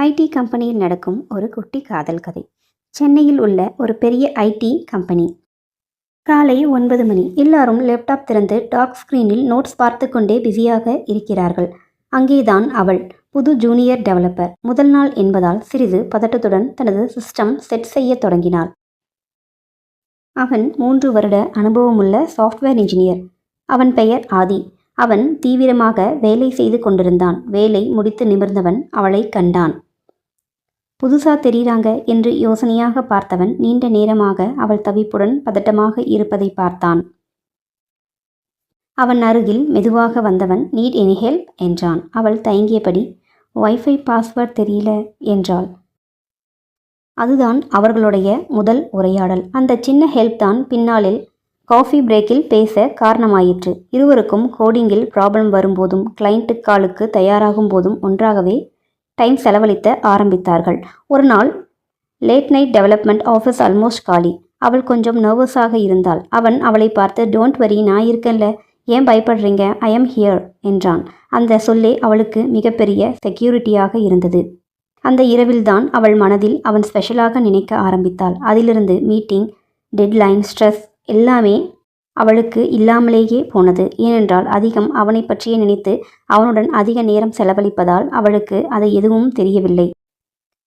ID கம்பெனியில் நடக்கும் ஒரு குட்டி காதல் கதை. சென்னையில் உள்ள ஒரு பெரிய ஐடி கம்பெனி. காலை ஒன்பது மணி. எல்லாரும் லேப்டாப் திறந்து டாக் ஸ்க்ரீனில் நோட்ஸ் பார்த்து கொண்டே பிஸியாக இருக்கிறார்கள். அங்கேதான் அவள் புது ஜூனியர் டெவலப்பர். முதல் நாள் என்பதால் சிறிது பதட்டத்துடன் தனது சிஸ்டம் செட் செய்ய தொடங்கினாள். அவன் மூன்று வருட அனுபவமுள்ள சாஃப்ட்வேர் இன்ஜினியர். அவன் பெயர் ஆதி. அவன் தீவிரமாக வேலை செய்து கொண்டிருந்தான். வேலை முடித்து நிமிர்ந்தவன் அவளை கண்டான். புதுசா தெரியுறாங்க என்று யோசனையாக பார்த்தவன் நீண்ட நேரமாக அவள் தவிப்புடன் பதட்டமாக இருப்பதை பார்த்தான். அவன் அருகில் மெதுவாக வந்தவன் நீட் எனி ஹெல்ப்? என்றான். அவள் தயங்கியபடி வைஃபை பாஸ்வேர்ட் தெரியல என்றாள். அதுதான் அவர்களுடைய முதல் உரையாடல். அந்த சின்ன ஹெல்ப் தான் பின்னாளில் காஃபி பிரேக்கில் பேச காரணமாயிற்று. இருவருக்கும் கோடிங்கில் ப்ராப்ளம் வரும்போதும் கிளைண்ட்டு காலுக்கு தயாராகும் போதும் ஒன்றாகவே டைம் செலவழித்த ஆரம்பித்தார்கள். ஒரு நாள் late night development office almost காலி. அவள் கொஞ்சம் நர்வஸாக இருந்தாள். அவன் அவளை பார்த்து டோன்ட் வரி நான் இருக்கேன்ல. ஏன் பயப்படுறீங்க? ஐ எம் ஹியர் என்றான். அந்த சொல்லே அவளுக்கு மிகப்பெரிய செக்யூரிட்டியாக இருந்தது. அந்த இரவில்தான் அவள் மனதில் அவன் ஸ்பெஷலாக நினைக்க ஆரம்பித்தாள். அதிலிருந்து மீட்டிங் டெட்லைன் ஸ்ட்ரெஸ் எல்லாமே அவளுக்கு இல்லாமலேயே போனது. ஏனென்றால் அதிகம் அவனை பற்றியே நினைத்து அவனுடன் அதிக நேரம் செலவழிப்பதால் அவளுக்கு அதை எதுவும் தெரியவில்லை.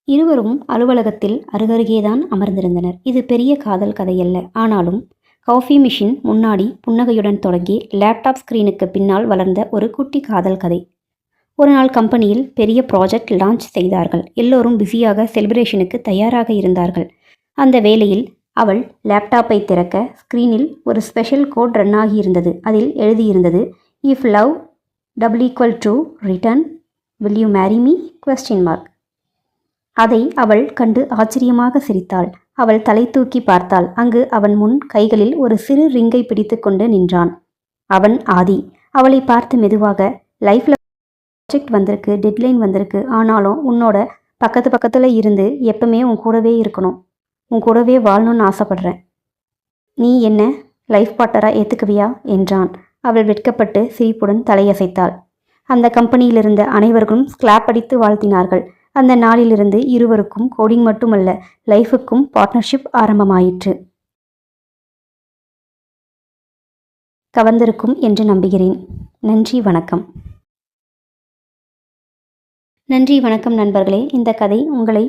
இருவரும் அலுவலகத்தில் அருகருகேதான் அமர்ந்திருந்தனர். இது பெரிய காதல் கதையல்ல. ஆனாலும் காஃபி மிஷின் முன்னாடி புன்னகையுடன் தொடங்கி லேப்டாப் ஸ்க்ரீனுக்கு பின்னால் வளர்ந்த ஒரு குட்டி காதல் கதை. ஒரு நாள் கம்பெனியில் பெரிய ப்ராஜெக்ட் லான்ச் செய்தார்கள். எல்லோரும் பிஸியாக செலிப்ரேஷனுக்கு தயாராக இருந்தார்கள். அந்த வேளையில் அவள் லேப்டாப்பை திறக்க ஸ்க்ரீனில் ஒரு ஸ்பெஷல் கோட் ரன் ஆகியிருந்தது. அதில் எழுதியிருந்தது if love double equal to return will you marry me question mark அதை அவள் கண்டு ஆச்சரியமாக சிரித்தாள். அவள் தலை தூக்கி பார்த்தாள். அங்கு அவன் முன் கைகளில் ஒரு சிறு ரிங்கை பிடித்துக்கொண்டு நின்றான். அவன் ஆதி. அவளை பார்த்து மெதுவாக லைஃப்ல ப்ராஜெக்ட் வந்திருக்கு டெட்லைன் வந்திருக்கு. ஆனாலும் உன்னோட பக்கத்து பக்கத்தில் இருந்து எப்பவுமே உன் கூடவே இருக்கணும். உன் கூடவே வாழணும்னு ஆசைப்படுறேன். நீ என்ன லைஃப் பார்ட்னராக ஏற்றுக்குவியா என்றான். அவள் வெட்கப்பட்டு சிரிப்புடன் தலையசைத்தாள். அந்த கம்பெனியிலிருந்த அனைவர்களும் ஸ்கிளாப் அடித்து வாழ்த்தினார்கள். அந்த நாளிலிருந்து இருவருக்கும் கோடிங் மட்டுமல்ல லைஃபுக்கும் பார்ட்னர்ஷிப் ஆரம்பமாயிற்று. கவர்ந்திருக்கும் என்று நம்புகிறேன். நன்றி வணக்கம். நன்றி வணக்கம் நண்பர்களே. இந்த கதை உங்களை